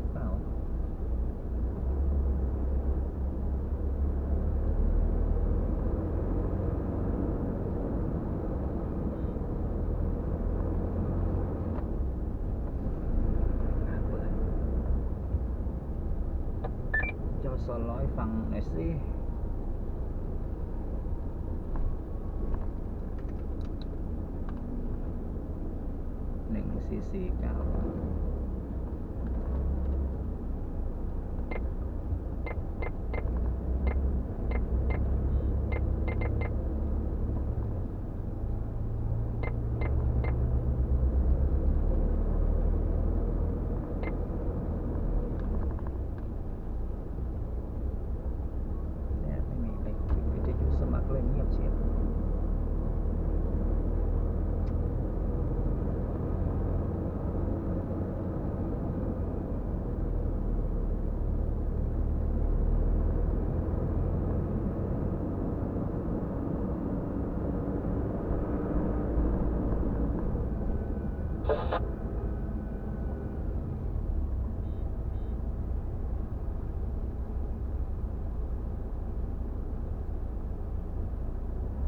จเปล่าสร้อยฟังหน่อยสิหนึ่งสี่สี่เก้า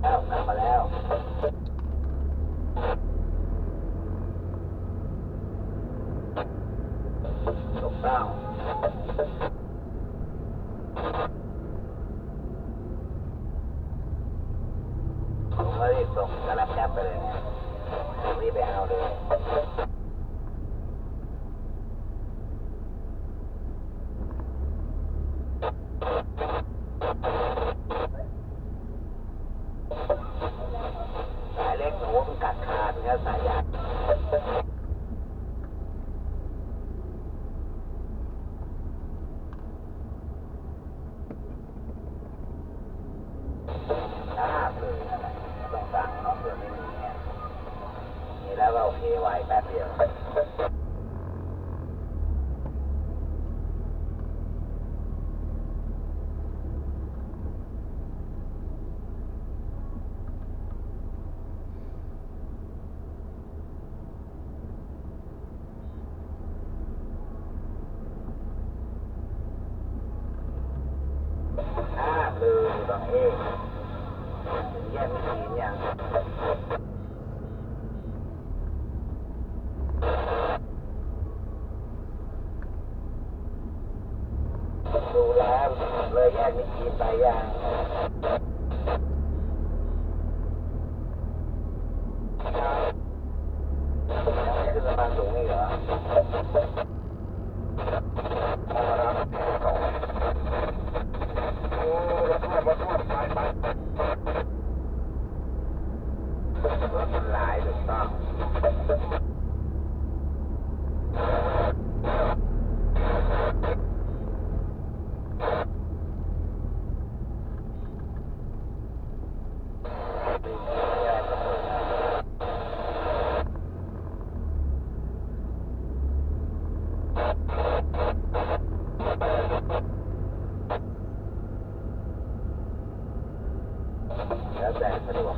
มาแล้วลงเต้าผมก็รีบส่งกับเลยรีบไปเอาเลย bang eh, mesti yang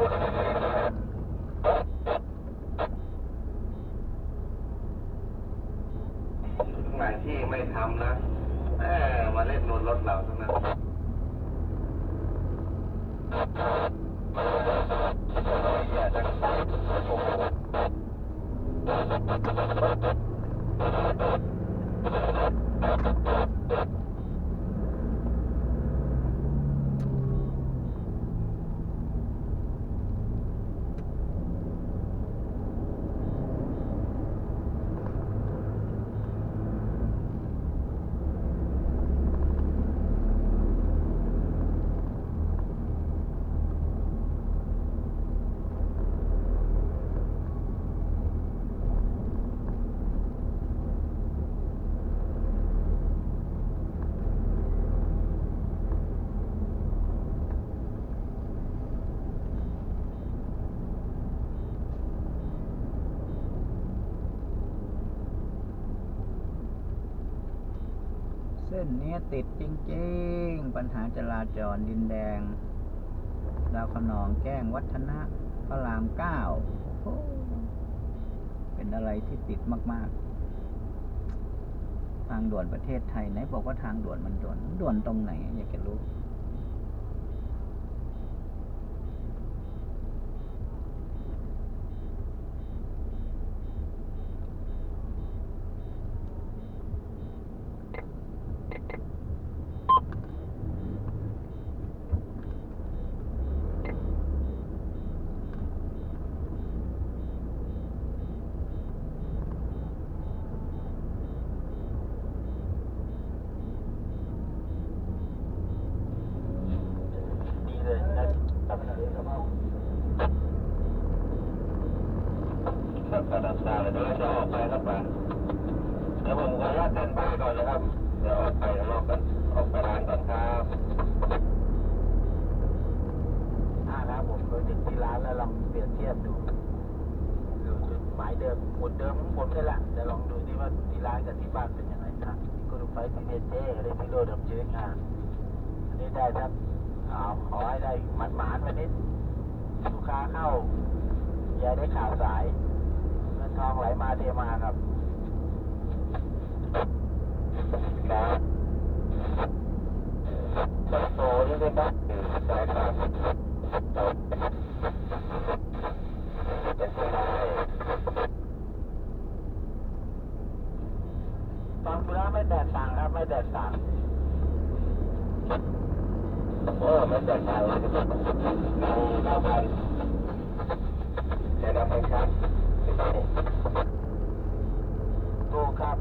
ไหนที่ไม่ทำนะแม่มาเล่นนวนรถเราทั้งนั้นอย่าดัง นนี้ติดจริงๆ ปัญหาจราจรดินแดง ดาวขนองแก้งวัฒนะพระรามเก้า เป็นอะไรที่ติดมาก ๆ ทางด่วนประเทศไทยไหนบอกว่าทางด่วนมันด่วน ด่วนตรงไหนอยากจะรู้ ดีเลยนะทำอะไรก็เอาแบบกระดาษเลยเดี๋ยวเรา จะออกไปครับป้าเดี๋ยวผมขออนุญาตเดินไปก่อนนะครับเดี๋ยวออกไปข้างนอกกันออกไปร้านก่อนครับอ่าครับผมไปถึงที่ร้านแล้วลองเปรียบเทียบดูดูจุดหมายเดิมหมดเดิมของผมนี่แหละจะลองดูที่ว่าที่ร้านกับที่บ้านเป็นยังไงนะก็ดูไฟซีเนเจได้ที่โลดมเชื้องานอันนี้ได้ครับเอาขอให้ได้หมันหมานๆวันนี้ลูกค้าเข้าอย่าได้ข่าวสาย ทองไหลมาเทมาครับครับคอนโซลนี่ได้ปะใช่ครับเป็นไปได้ตอนคุร้าไม่แตกต่างครับ ไม่แตกต่างโอ้ไม่แตกต่างเลยเราเก้าพันแต่เราไม่ครับไม่ต้อง ถูกครับ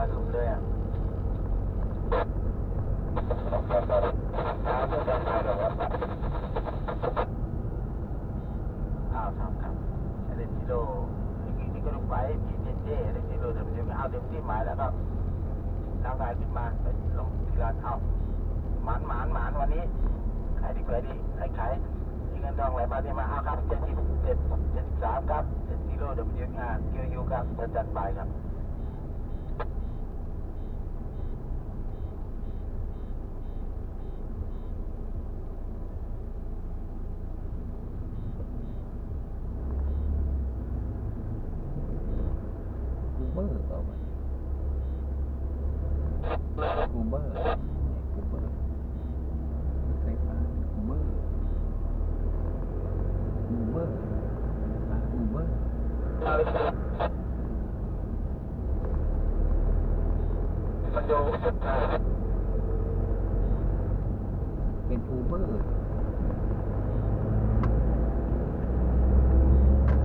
ดังกระสุนเลยอะครับไม่ต้องไปหรอกครับอ้าวทำครับเล่นที่โลนี่นี่ก็ลงไปพีเจเจเล่นที่โลเดี๋ยวมันจะเอาเต็มที่หมายแล้วก็ทำงานขึ้นมาไปลงที่ร้านเอาหมานหมานหมานวันนี้ขายดีขาดีขายขายมีเงินทองไหลมาที่มาเอาครับเจ็ดสิบเจ็ดเจ็ดสิบสามครับเจ็ดกิโลเดี๋ยวมันจะงานคิวยูครับจะจัดไปครับ กูเบอร์เปล่าวะกูเบอร์กูเบอร์ไฟฟ้ากูเบอร์กูเบอร์ฟ้ากูเบอร์มันดูอ่าเป็นอูเบอร์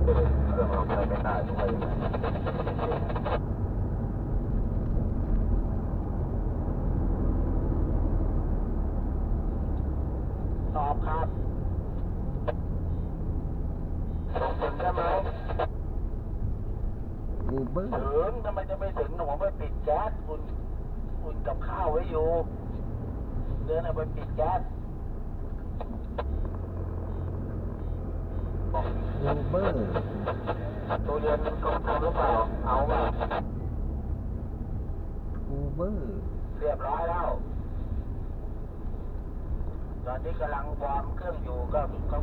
เครื่องออกไปไม่ได้ด้วย ตอบครับ ส่งถึงใช่ไหม อูเบอร์ ถึงทำไมจะไม่ถึงหนูไปปิดแก๊สอุ่นอุ่นกับข้าวไว้อยู่เดินเอาไปปิดแก๊สบอกอูเบอร์ตัวเรียนเขาทำหรือเปล่าเอาเปล่าอูเบอร์เรียบร้อยแล้วตอนนี้กำลังวอร์มเครื่องอยู่ก็เขา